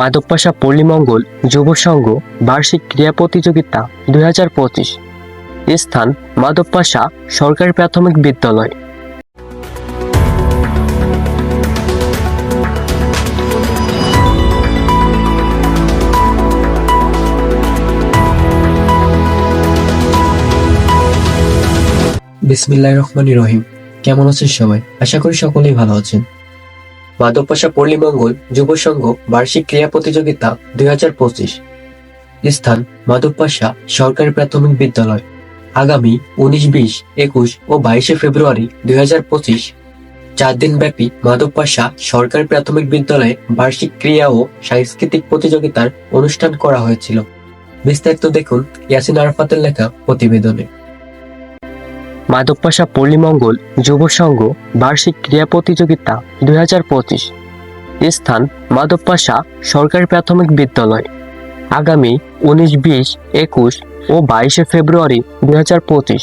মাধবপাশা পল্লীমঙ্গল যুব সংঘ বার্ষিক ক্রীড়া প্রতিযোগিতা দুই হাজার পঁচিশ। স্থান মাধবপাশা সরকারি প্রাথমিক বিদ্যালয়। বিসমিল্লাহ রহমানি রহিম। কেমন আছেন সবাই? আশা করি সকলেই ভালো আছেন। মাধবপাশা পল্লীমঙ্গল যুব সংঘ বার্ষিক ক্রীড়া প্রতিযোগিতা দুই হাজার পঁচিশ। স্থান মাধবপাশা সরকারি প্রাথমিক বিদ্যালয়। আগামী উনিশ, বিশ, একুশ ও বাইশে ফেব্রুয়ারি দুই হাজার পঁচিশ। চার দিন ব্যাপী মাধবপাশা সরকারি প্রাথমিক বিদ্যালয়ে বার্ষিক ক্রীড়া ও সাংস্কৃতিক প্রতিযোগিতার অনুষ্ঠান করা হয়েছিল। বিস্তারিত দেখুন ইয়াসিন আরাফাতের লেখা প্রতিবেদনে। মাধবপাশা পল্লীমঙ্গল যুব সংঘ বার্ষিক ক্রীড়া প্রতিযোগিতা দুই হাজার পঁচিশ। স্থান মাধবপাশা সরকারি প্রাথমিক বিদ্যালয়। আগামী উনিশ, বিশ, একুশ ও বাইশে ফেব্রুয়ারি দুই হাজার পঁচিশ।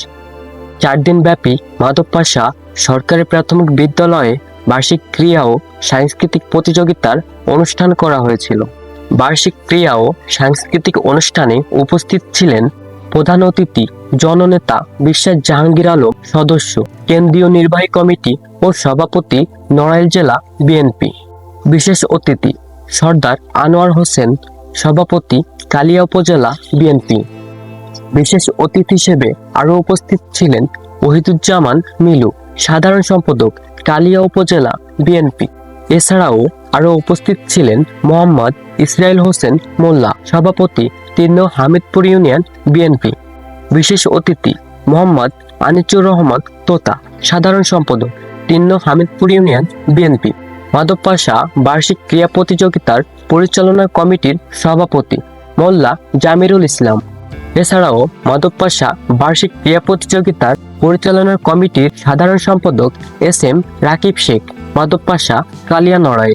চার দিন ব্যাপী মাধবপাশা সরকারি প্রাথমিক বিদ্যালয়ে বার্ষিক ক্রীড়া ও সাংস্কৃতিক প্রতিযোগিতার অনুষ্ঠান করা হয়েছিল। বার্ষিক ক্রীড়া ও সাংস্কৃতিক অনুষ্ঠানে উপস্থিত ছিলেন প্রধান অতিথি, জননেতা বিশ্বাস জাহাঙ্গীর আলম সদস্য, কেন্দ্রীয় নির্বাহী কমিটি ও সভাপতি, নড়াইল জেলা বিএনপি। বিশেষ অতিথি, সর্দার আনোয়ার হোসেন, সভাপতি, কালিয়া উপজেলা বিএনপি। বিশেষ অতিথি হিসেবে আরও উপস্থিত ছিলেন ওহিদুজ্জামান মিলু, সাধারণ সম্পাদক, কালিয়া উপজেলা বিএনপি। এছাড়াও আরও উপস্থিত ছিলেন মোহাম্মদ ইসরাইল হোসেন মোল্লা, সভাপতি তির্ন হামিদপুর ইউনিয়ন, বিএনপি। বিশেষ অতিথি মোহাম্মদ আনিচুর রহমান তোতা, সাধারণ সম্পাদক তির্ন হামিদপুর ইউনিয়ন, বিএনপি। মাধবপাশা বার্ষিক ক্রীড়া প্রতিযোগিতার পরিচালনা কমিটির সভাপতি মোল্লা জামিরুল ইসলাম। এছাড়াও মাধবপাশা বার্ষিক ক্রীড়া প্রতিযোগিতার পরিচালনা কমিটির সাধারণ সম্পাদক এস এম রাকিব শেখ মাধবপাশা কালিয়া নড়াই